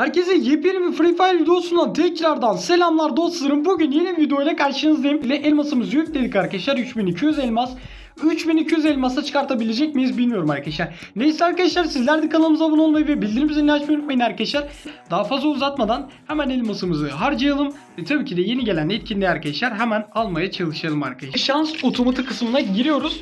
Herkese yepyeni bir Free Fire videosundan tekrardan selamlar dostlarım. Bugün yeni bir videoyla karşınızdayım. Ile elmasımızı yükledik arkadaşlar. 3200 elmas. 3200 elmasa çıkartabilecek miyiz bilmiyorum arkadaşlar. Neyse arkadaşlar sizler de kanalımıza abone olmayı ve bildirim zilini açmayı unutmayın arkadaşlar. Daha fazla uzatmadan hemen elmasımızı harcayalım. Ve tabii ki de yeni gelen etkinliği arkadaşlar hemen almaya çalışalım arkadaşlar. Şans otomatı kısmına giriyoruz.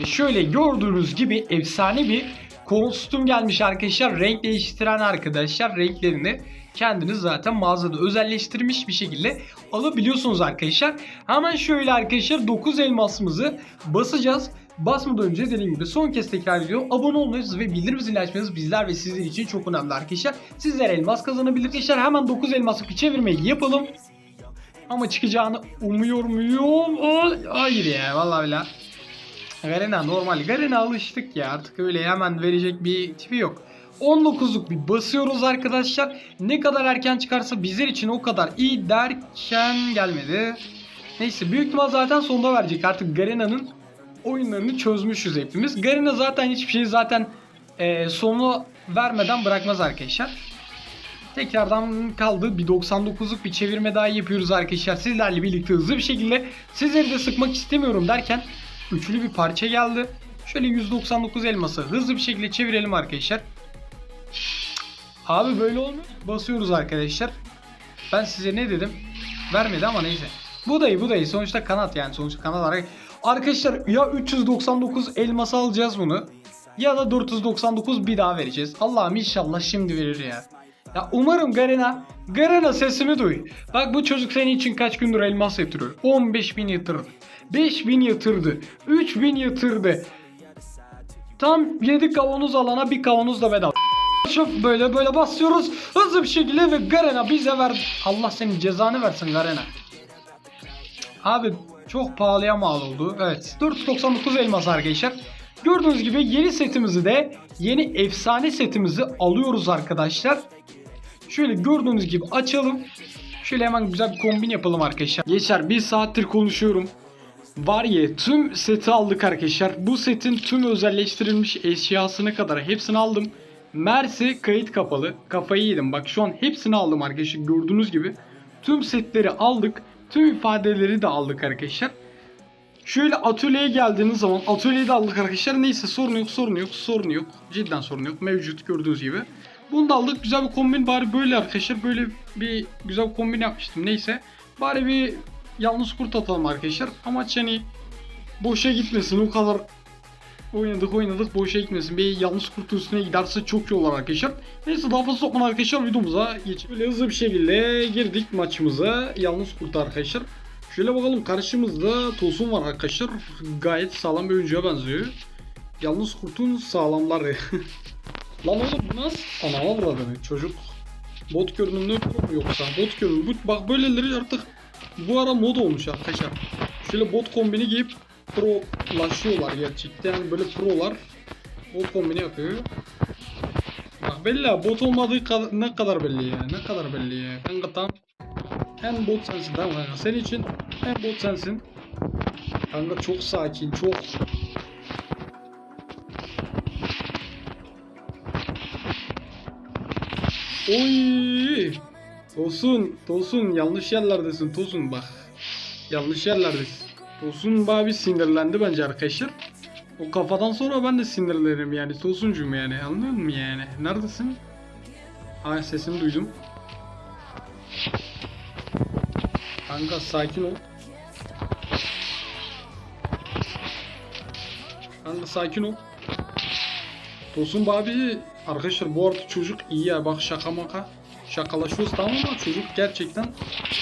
Ve şöyle gördüğünüz gibi efsane bir kostüm gelmiş arkadaşlar. Renk değiştiren arkadaşlar renklerini kendiniz zaten mağazada özelleştirmiş bir şekilde alabiliyorsunuz arkadaşlar. Hemen şöyle arkadaşlar 9 elmasımızı basacağız. Basmadan önce dediğim gibi son kez tekrar ediyorum. Abone olmanız ve bildirim zilini açmanız bizler ve sizler için çok önemli arkadaşlar. Sizler elmas kazanabilir arkadaşlar. Hemen 9 elmaslık bir çevirmeyi yapalım. Ama çıkacağını umuyor muyum? Ay- Hayır ya vallahi billahi. Garena normal. Garena alıştık ya artık öyle hemen verecek bir tipi yok. 19'luk bir basıyoruz arkadaşlar. Ne kadar erken çıkarsa bizler için o kadar iyi derken gelmedi. Neyse büyük ihtimal zaten sonunda verecek. Artık Garena'nın oyunlarını çözmüşüz hepimiz. Garena zaten hiçbir şeyi zaten e, sonu vermeden bırakmaz arkadaşlar. Tekrardan kaldı. Bir 99'luk bir çevirme daha yapıyoruz arkadaşlar. Sizlerle birlikte hızlı bir şekilde sizleri de sıkmak istemiyorum derken üçlü bir parça geldi. Şöyle 199 elması hızlı bir şekilde çevirelim arkadaşlar. Abi böyle olmuyor. Basıyoruz arkadaşlar. Ben size ne dedim? Vermedi ama neyse. Bu dayı bu dayı sonuçta kanat yani sonuçta kanat olarak. Arkadaşlar ya 399 elması alacağız bunu. Ya da 499 bir daha vereceğiz. Allah'ım inşallah şimdi verir ya. Ya umarım Garena, Garena sesimi duy. Bak bu çocuk senin için kaç gündür elmas yatırıyor. 15 bin yatırdı. 5 bin yatırdı. 3 bin yatırdı. Tam 7 kavanoz alana bir kavanoz da bedava. Çok böyle böyle basıyoruz hızlı bir şekilde ve Garena bize ver. Allah senin cezanı versin Garena. Abi çok pahalıya mal oldu. Evet 499 elmas arkadaşlar. Gördüğünüz gibi yeni setimizi de yeni efsane setimizi alıyoruz arkadaşlar. Şöyle gördüğünüz gibi açalım. Şöyle hemen güzel bir kombin yapalım arkadaşlar. Geçer bir saattir konuşuyorum. Var ya tüm seti aldık arkadaşlar. Bu setin tüm özelleştirilmiş eşyasına kadar hepsini aldım. Mersi kayıt kapalı. Kafayı yedim. Bak şu an hepsini aldım arkadaşlar. Gördüğünüz gibi. Tüm setleri aldık. Tüm ifadeleri de aldık arkadaşlar. Şöyle atölyeye geldiğiniz zaman atölyeyi de aldık arkadaşlar. Neyse sorun yok sorun yok sorun yok. Cidden sorun yok. Mevcut gördüğünüz gibi. Bunu da aldık. Güzel bir kombin bari böyle arkadaşlar. Böyle bir güzel bir kombin yapmıştım. Neyse. Bari bir yalnız kurt atalım arkadaşlar. Amaç hani boşa gitmesin. O kadar oynadık oynadık boşa gitmesin. Bir yalnız kurt üstüne giderse çok iyi olur arkadaşlar. Neyse daha fazla sokmadan arkadaşlar videomuza geçelim. Böyle hızlı bir şekilde girdik maçımıza. Yalnız kurt arkadaşlar. Şöyle bakalım karşımızda Tosun var arkadaşlar. Gayet sağlam bir oyuncuya benziyor. Yalnız kurtun sağlamları. Lan oğlum nasıl? Ana avradını çocuk. Bot görünümlü pro mu yoksa? Bot görünümlü. Bak böyleleri artık bu ara mod olmuş arkadaşlar. Şöyle bot kombini giyip prolaşıyorlar gerçekten. Yani böyle prolar bot kombini yapıyor. Bak belli bot olmadığı kadar, ne kadar belli ya. Ne kadar belli ya. Kanka tam en bot sensin tamam kanka. Senin için en bot sensin. Kanka çok sakin, çok. Oy! Tosun, Tosun yanlış yerlerdesin Tosun bak. Yanlış yerlerdesin. Tosun bayağı bir sinirlendi bence arkadaşlar. O kafadan sonra ben de sinirlenirim yani Tosuncum yani anlıyor musun yani? Neredesin? Ha sesini duydum. Kanka sakin ol. Kanka sakin ol. Tosun abi arkadaşlar bu arada çocuk iyi ya bak şaka maka şakalaşıyoruz tamam ama çocuk gerçekten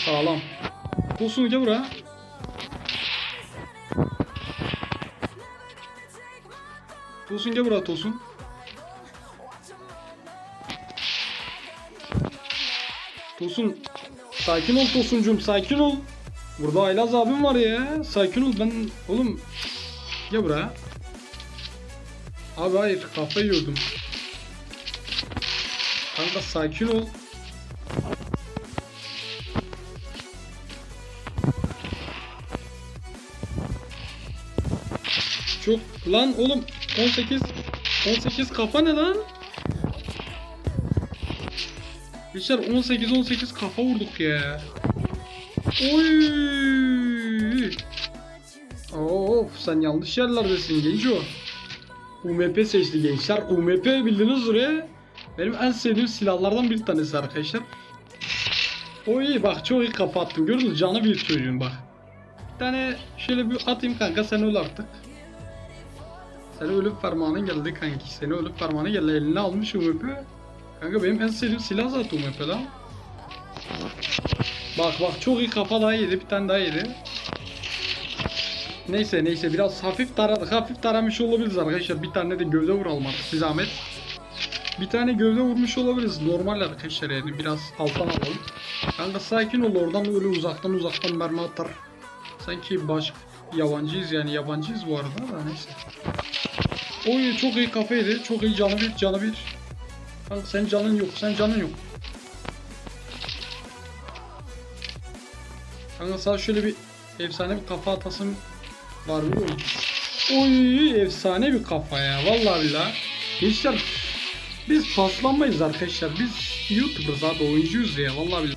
sağlam. Tosun gel buraya. Tosun gel buraya Tosun. Tosun sakin ol Tosuncum sakin ol. Burada Aylaz abim var ya. Sakin ol ben oğlum gel buraya. Abi hayır kafayı yiyordum. Kanka sakin ol. Çok lan oğlum 18 18 kafa ne lan? Gençler 18-18 kafa vurduk ya. Oy. Of sen yanlış yerlerdesin genco. UMP seçti gençler. UMP bildiniz oraya. Benim en sevdiğim silahlardan bir tanesi arkadaşlar. Oy bak çok iyi kafa attım. Gördün mü? Canı bir çocuğun bak. Bir tane şöyle bir atayım kanka sen öl artık. Sen ölüm fermanın geldi kanki. Seni ölüm fermanı geldi. Eline almış UMP. Kanka benim en sevdiğim silah zaten UMP lan. Bak bak çok iyi kafa daha yedi. Bir tane daha yedi. Neyse neyse biraz hafif taradık. Hafif taramış olabiliriz arkadaşlar. Bir tane de gövde vuralım artık bir zahmet. Bir tane gövde vurmuş olabiliriz. Normal arkadaşlar yani biraz alttan alalım. Kanka sakin ol oradan öyle uzaktan uzaktan mermi atar. Sanki baş yabancıyız yani yabancıyız bu arada da neyse. Oy çok iyi kafaydı. Çok iyi canı bir canı bir. Kanka sen canın yok sen canın yok. Kanka sana şöyle bir efsane bir kafa atasım var biliyor musun? Oy efsane bir kafa ya vallahi billahi. Gençler biz paslanmayız arkadaşlar. Biz YouTuber'ız abi oyuncuyuz ya vallahi billahi.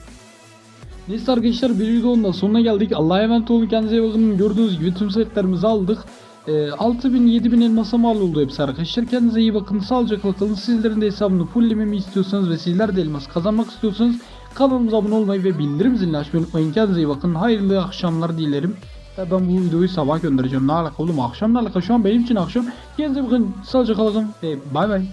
Neyse arkadaşlar bir videonun da sonuna geldik. Allah'a emanet olun kendinize iyi bakın. Gördüğünüz gibi tüm setlerimizi aldık. Ee, 6000 7000 elmasa mal oldu hepsi arkadaşlar. Kendinize iyi bakın. Sağlıcakla kalın. Sizlerin de hesabını fulllememi istiyorsanız ve sizler de elmas kazanmak istiyorsanız kanalımıza abone olmayı ve bildirim zilini açmayı unutmayın. Kendinize iyi bakın. Hayırlı akşamlar dilerim. Ve ben bu videoyu sabah göndereceğim. Ne alaka oğlum akşam ne alaka? Şu an benim için akşam. Kendinize bakın. Sağlıcakla kalın ve bay bay.